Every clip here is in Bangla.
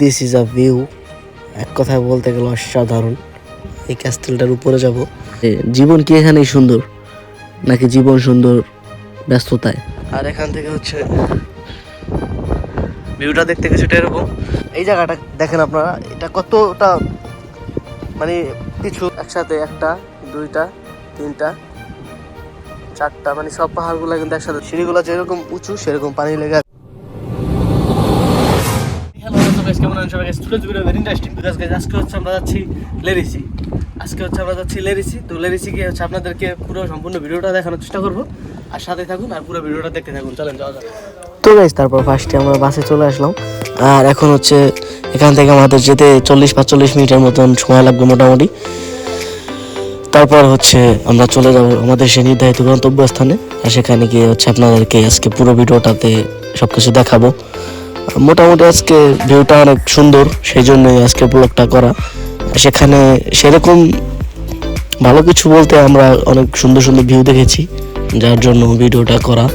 দিস ইজ আ ভিউ এক কথায় বলতে গেলে অসাধারণ। এই ক্যাস্টেলটার উপরে যাব। জীবন কি এখানেই সুন্দর নাকি জীবন সুন্দর ব্যস্ততায়? আর এখান থেকে হচ্ছে ভিউটা দেখতে কিছুটা এরকম। এই জায়গাটা দেখেন আপনারা এটা কতটা মানে কিছু একসাথে একটা দুইটা তিনটা চারটা মানে সব পাহাড়গুলো কিন্তু একসাথে। সিঁড়িগুলো যেরকম উঁচু সেরকম পানি লেগে কেমন আছেন সবাই? Students video very interesting because guys আজকে হচ্ছে আমরা যাচ্ছি লেরিসি আজকে হচ্ছে আমরা যাচ্ছি লেরিসি তো লেরিসি গিয়ে হচ্ছে আপনাদেরকে পুরো সম্পূর্ণ ভিডিওটা দেখানোর চেষ্টা করব। আর সাথে থাকুন আর পুরো ভিডিওটা দেখতে থাকুন। চলেন, যাওয়া যাক। তো গাইস তারপর ফার্স্টে আমরা বাসে চলে আসলাম। আর এখন হচ্ছে এখান থেকে আমাদের যেতে চল্লিশ পাঁচচল্লিশ মিনিটের মতন সময় লাগবে মোটামুটি। তারপর হচ্ছে আমরা চলে যাব আমাদের সেই নির্ধারিত গন্তব্যস্থানে। আর সেখানে গিয়ে হচ্ছে আপনাদেরকে আজকে পুরো ভিডিওটাতে সব কিছু দেখাবো। মোটামুটি আজকে ভিউটা অনেক সুন্দর, সেই জন্যই আজকে ব্লগটা করা। সেখানে সেরকম ভালো কিছু বলতে আমরা অনেক সুন্দর সুন্দর ভিউ দেখেছি, যার জন্য ভিডিওটা করা।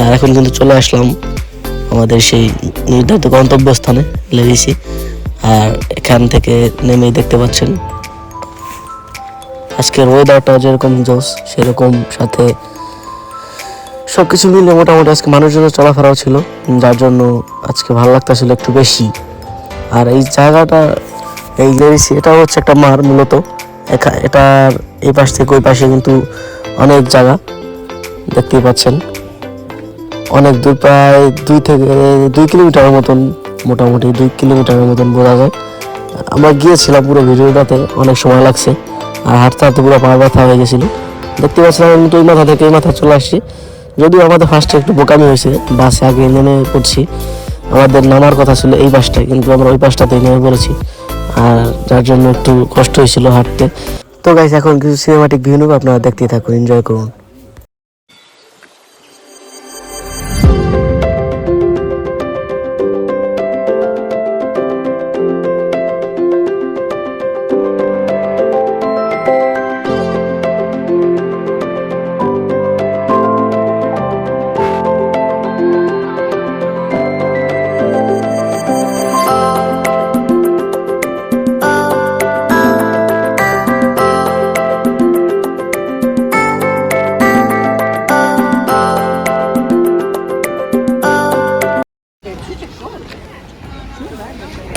আর এখন কিন্তু চলে আসলাম আমাদের সেই নির্ধারিত গন্তব্যস্থানে লেগেছি আর এখান থেকে নেমেই দেখতে পাচ্ছেন। আজকের ওয়েদারটা যেরকম জোস সেরকম সাথে সব কিছু মিলে মোটামুটি আজকে মানুষজনের চলাফেরাও ছিল। যার জন্য আজকে ভালো লাগতেছিল একটু বেশি। আর এই জায়গাটা, এই লেরিসি এটা হচ্ছে একটা মার মূলত। এটার এই পাশ থেকে ওই পাশে কিন্তু অনেক জায়গা দেখতেই পাচ্ছেন। অনেক দূর প্রায় দুই থেকে, দুই কিলোমিটারের মতন, মোটামুটি দুই কিলোমিটারের মতন বোঝা যায়। আমরা গিয়েছিলাম পুরো ভিডিওটাতে, অনেক সময় লাগছে। আর হাঁটতে হাঁটতে পুরো পা ব্যথা হয়ে গেছিল। দেখতে পাচ্ছিলাম আমি কিন্তু ওই মাথা থেকে এই মাথা চলে আসছি। যদিও আমাদের ফার্স্টে একটু বোকামি হয়েছে বাসে আগে নেমে পড়ছি। আমাদের নামার কথা ছিল এই বাসটা কিন্তু আমরা ওই বাসটাতেই নেমে পড়েছি। আর যার জন্য একটু কষ্ট হয়েছিল হাঁটতে। তো গাইস এখন কিছু সিনেমাটিক ভিউ নেব, আপনারা দেখতেই থাকুন এনজয় করুন।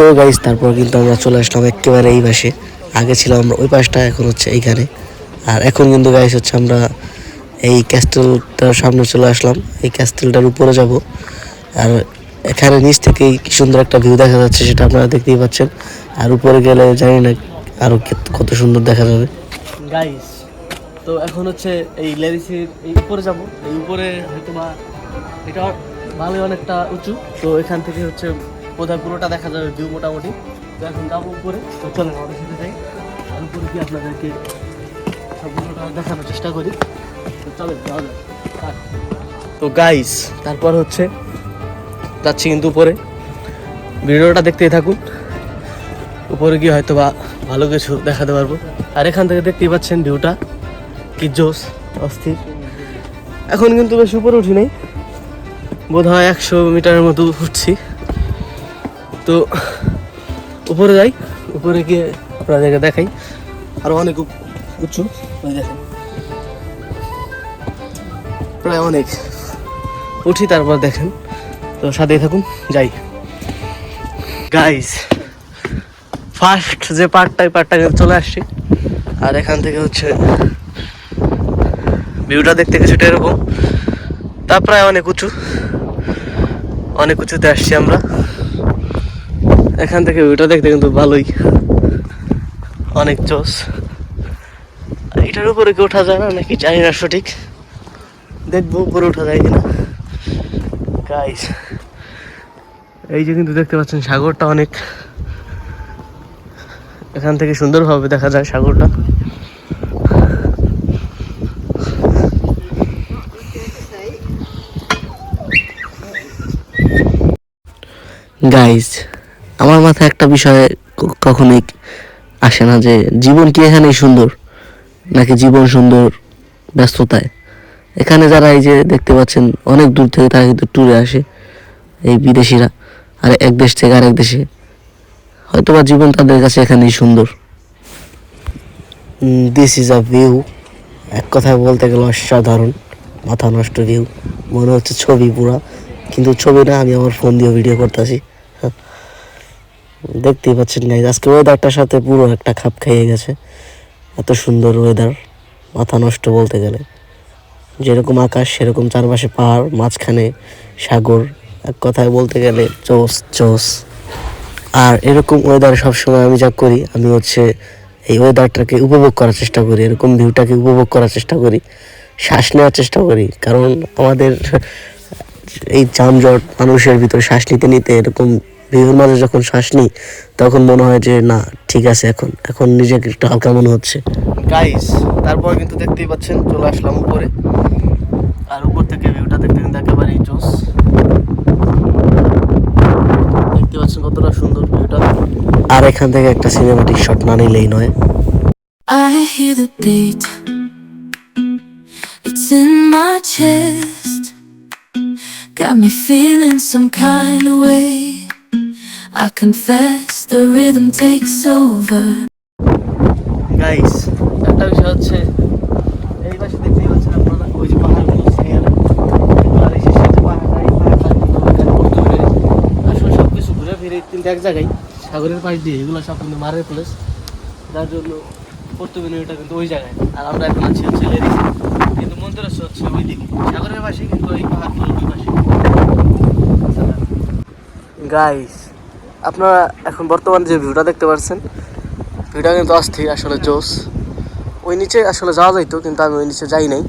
তো গাইস তারপর কিন্তু আমরা চলে আসলাম একেবারে এই পাশে। আগে ছিলাম আমরা ওই পাশটা, এখন হচ্ছে এইখানে। আর এখন কিন্তু গাইস হচ্ছে আমরা এই ক্যাস্টেলটার সামনে চলে আসলাম। এই ক্যাস্টেলটার উপরে যাব। আর এখানে নিচ থেকে কি সুন্দর একটা ভিউ দেখা যাচ্ছে, সেটা আপনারা দেখতেই পাচ্ছেন। আর উপরে গেলে জানি না আরও কত- সুন্দর দেখা যাবে। গাইস তো এখন হচ্ছে এই লেরিসির এই উপরে যাব। এই উপরে হয়তো বা এটা ভালোই অনেকটা উঁচু। তো এখান থেকে হচ্ছে বোধহয় পুরোটা দেখা যাবে ভিউ মোটামুটি। তো এখন যাব উপরে। তো চলেন, আমাদের সাথে যাই। আর উপরে গিয়ে আপনাদেরকে সবগুলোটা দেখানোর চেষ্টা করি। তো চলেন, যাওয়া তো গাইস তারপর হচ্ছে যাচ্ছি কিন্তু উপরে। ভিডিওটা দেখতেই থাকুন। উপরে গিয়ে হয়তো বা ভালো কিছু দেখাতে পারব। আর এখান থেকে দেখতেই পাচ্ছেন ভিউটা কি জোস অস্থির। এখন কিন্তু বেশি উপরে উঠি নাই। বোধ হয় একশো মিটারের মতো উঠছি। তো উপরে যাই, উপরে গিয়ে আপনাদেরকে দেখাই। আরও অনেক উঁচু প্রায় অনেক। উঠি তারপর দেখেন। তো সাথেই থাকুন, যাই। গাইস ফার্স্ট যে পার্টটা এই পার্টটা চলে আসছি। আর এখান থেকে হচ্ছে ভিউটা দেখতে কিছুটা এরকম। তা প্রায় অনেক উঁচু। অনেক উঁচুতে আসছি আমরা। এখান থেকে ভিউটা দেখতে কিন্তু ভালোই। অনেক জোস এটার উপরে কি ওঠা যায় না? নাকি জানি না সঠিক। দেখব উপরে ওঠা যায় কিনা। গাইস এই যে কিন্তু দেখতে পাচ্ছেন সাগরটা অনেক। এখান থেকে সুন্দরভাবে দেখা যায় সাগরটা। গাইজ আমার মাথায় একটা বিষয় কখনোই আসে না যে জীবন কি এখানেই সুন্দর নাকি জীবন সুন্দর ব্যস্ততায়? এখানে যারা এই যে দেখতে পাচ্ছেন, অনেক দূর থেকে তারা কিন্তু ট্যুরে আসে, এই বিদেশিরা, আর এক দেশ থেকে আরেক দেশে। হয়তোবা জীবন তাদের কাছে এখানেই সুন্দর। দিস ইজ আ ভিউ এক কথায় বলতে গেলে অসাধারণ, মাথা নষ্ট ভিউ মনে হচ্ছে ছবি পুরা, কিন্তু ছবি না, আমি আমার ফোন দিয়ে ভিডিও করতেছি। দেখতেই পাচ্ছেন গাইজ আজকে ওয়েদারটার সাথে পুরো একটা খাপ খাইয়ে গেছে। এত সুন্দর ওয়েদার মাথা নষ্ট বলতে গেলে। যেরকম আকাশ, সেরকম চারপাশে পাহাড়, মাঝখানে সাগর, এক কথায় বলতে গেলে চোস চোস আর এরকম ওয়েদার সবসময় আমি যা করি, আমি হচ্ছে এই ওয়েদারটাকে উপভোগ করার চেষ্টা করি, এরকম ভিউটাকে উপভোগ করার চেষ্টা করি, শ্বাস নেওয়ার চেষ্টা করি। কারণ আমাদের এই যানজট মানুষের ভিতরে শ্বাস নিতে নিতে এরকম ভিউর মাঝে যখন শ্বাস নিই তখন মনে হয় যে না ঠিক আছে এখন এখন নিজেকে একটু হালকা মনে হচ্ছে গাইস তারপর কিন্তু দেখতেই পাচ্ছেন চলে আসলাম উপরে আর উপর থেকে ভিউটা দেখতে কিন্তু একেবারেই জোস দেখতে পাচ্ছেন কতটা সুন্দর ভিউটা আর এখান থেকে একটা সিনেমাটিক শট না নিলেই নয় I hear the beat. It's in my chest. Got me feeling some kind of way. I confess the rhythm takes over. Guys একটা বিষয় হচ্ছে এই পাশে দেখতেই পাচ্ছেন আপনারা ওই যে পাহাড়গুলো পাহাড়টা। আসলে সব কিছু ঘুরে ফিরে কিন্তু এক জায়গায় সাগরের পাশ দিয়ে এগুলো সব কিন্তু মারের প্লেস যার জন্য পর্তুবিনিটা কিন্তু ওই জায়গায়। আর আমরা এখন আছি হচ্ছে কিন্তু মন্দিরেশ্বর হচ্ছে ওই দিকে সাগরের পাশে কিন্তু এই পাহাড়গুলো দুই পাশে। গাইস আপনারা এখন বর্তমানে যে ভিউটা দেখতে পাচ্ছেন, ভিউটা কিন্তু অস্থির, আসলে জোস ওই নিচে আসলে যাওয়া যাইতো, কিন্তু আমি ওই নিচে যাই নাই।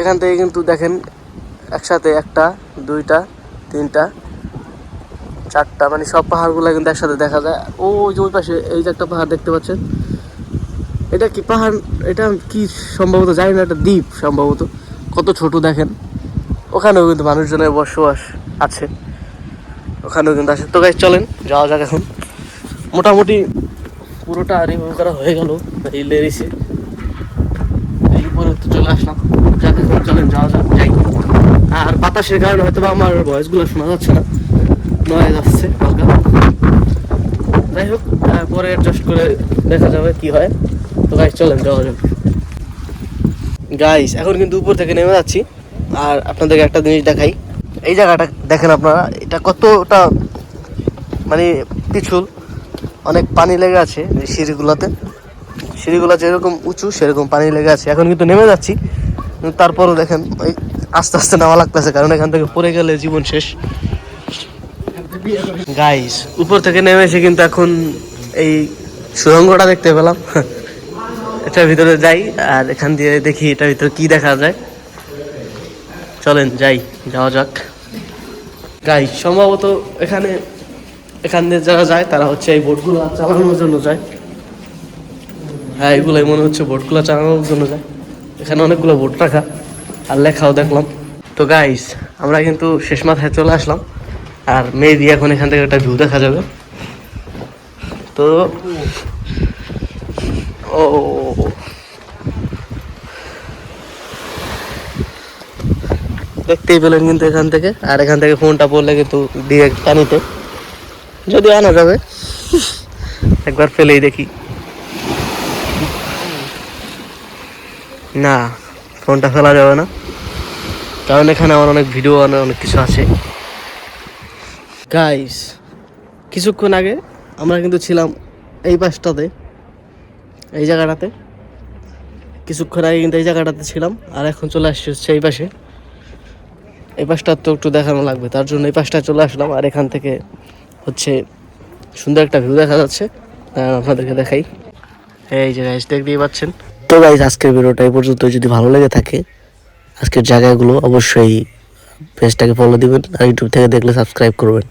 এখান থেকে কিন্তু দেখেন, একসাথে একটা, দুইটা, তিনটা, চারটা মানে সব পাহাড়গুলো কিন্তু একসাথে দেখা যায়। ও যে ওই পাশে, এই যে একটা পাহাড় দেখতে পাচ্ছেন, এটা কি পাহাড়? এটা কি সম্ভবত জানি না, একটা দ্বীপ সম্ভবত। কত ছোট দেখেন। ওখানেও কিন্তু মানুষজনের বসবাস আছে। ওখানেও কিন্তু আছে তো গাইজ চলেন, যাওয়া যাক এখন। মোটামুটি পুরোটা রিভিউ করা হয়ে গেল, এই লেরিসে এই উপরে তো চলে আসলাম। যাক এখন, চলেন, যাওয়া যাক, যাই। আর বাতাসের কারণে হয়তো বা আমার ভয়েসগুলো শোনা যাচ্ছে না। নয় যাচ্ছে হালকা। যাই হোক পরে অ্যাডজাস্ট করে দেখা যাবে কি হয়। তো গাইজ চলেন, যাওয়া যাক। গাইস এখন কিন্তু উপর থেকে নেমে যাচ্ছি। আর আপনাদেরকে একটা জিনিস দেখাই। এই জায়গাটা দেখেন আপনারা, এটা কতটা মানে পিছল, অনেক পানি লেগে আছে এই সিঁড়িগুলোতে। সিঁড়িগুলো যেরকম উঁচু, সেরকম পানি লেগে আছে। এখন কিন্তু নেমে যাচ্ছি তারপরও দেখেন, ওই আস্তে আস্তে নামা লাগতেছে, কারণ এখান থেকে পড়ে গেলে জীবন শেষ। গাইস উপর থেকে নেমে এসে কিন্তু এখন এই সুরঙ্গটা দেখতে পেলাম। এটার ভিতরে যাই, আর এখান দিয়ে দেখি এটার ভিতরে কি দেখা যায়। চলেন, যাই, যাওয়া যাক। গাই সম্ভবত এখানে, এখান দিয়ে যারা যায়, তারা হচ্ছে এই বোটগুলো চালানোর জন্য যায়। হ্যাঁ এগুলোই মনে হচ্ছে বোটগুলো চালানোর জন্য যায়। এখানে অনেকগুলো বোট রাখা, আর লেখাও দেখলাম। তো গাইস আমরা কিন্তু শেষ মাথায় চলে আসলাম। আর মেবি এখন এখান থেকে একটা ভিউ দেখা যাবে। তো ও। দেখতেই পেলেন কিন্তু এখান থেকে। আর এখান থেকে ফোনটা পড়লে কিন্তু ডিরেক্ট পানিতে। যদি আনা যাবে, একবার ফেলেই দেখি। না ফোনটা ফেলা যাবে না। কারণ এখানে আমার অনেক ভিডিও আনার অনেক কিছু আছে। গাইস কিছুক্ষণ আগে আমরা কিন্তু ছিলাম এই পাশটাতে, এই জায়গাটাতে। কিছুক্ষণ আগে কিন্তু এই জায়গাটাতে ছিলাম, আর এখন চলে আসছি হচ্ছে এই পাশে। এই পাশটা তো একটু দেখানো লাগবে। তার জন্য এই পাশটা চলে আসলাম আর এখান থেকে হচ্ছে সুন্দর একটা ভিউ দেখা যাচ্ছে। আপনাদেরকে দেখাই। এই যে গাইস দেখতেই পাচ্ছেন। তো গাইস আজকের ভিডিওটা এই পর্যন্ত যদি ভালো লেগে থাকে, আজকের জায়গাগুলো অবশ্যই পেজটাকে ফলো দিবেন আর ইউটিউব থেকে দেখলে সাবস্ক্রাইব করবেন।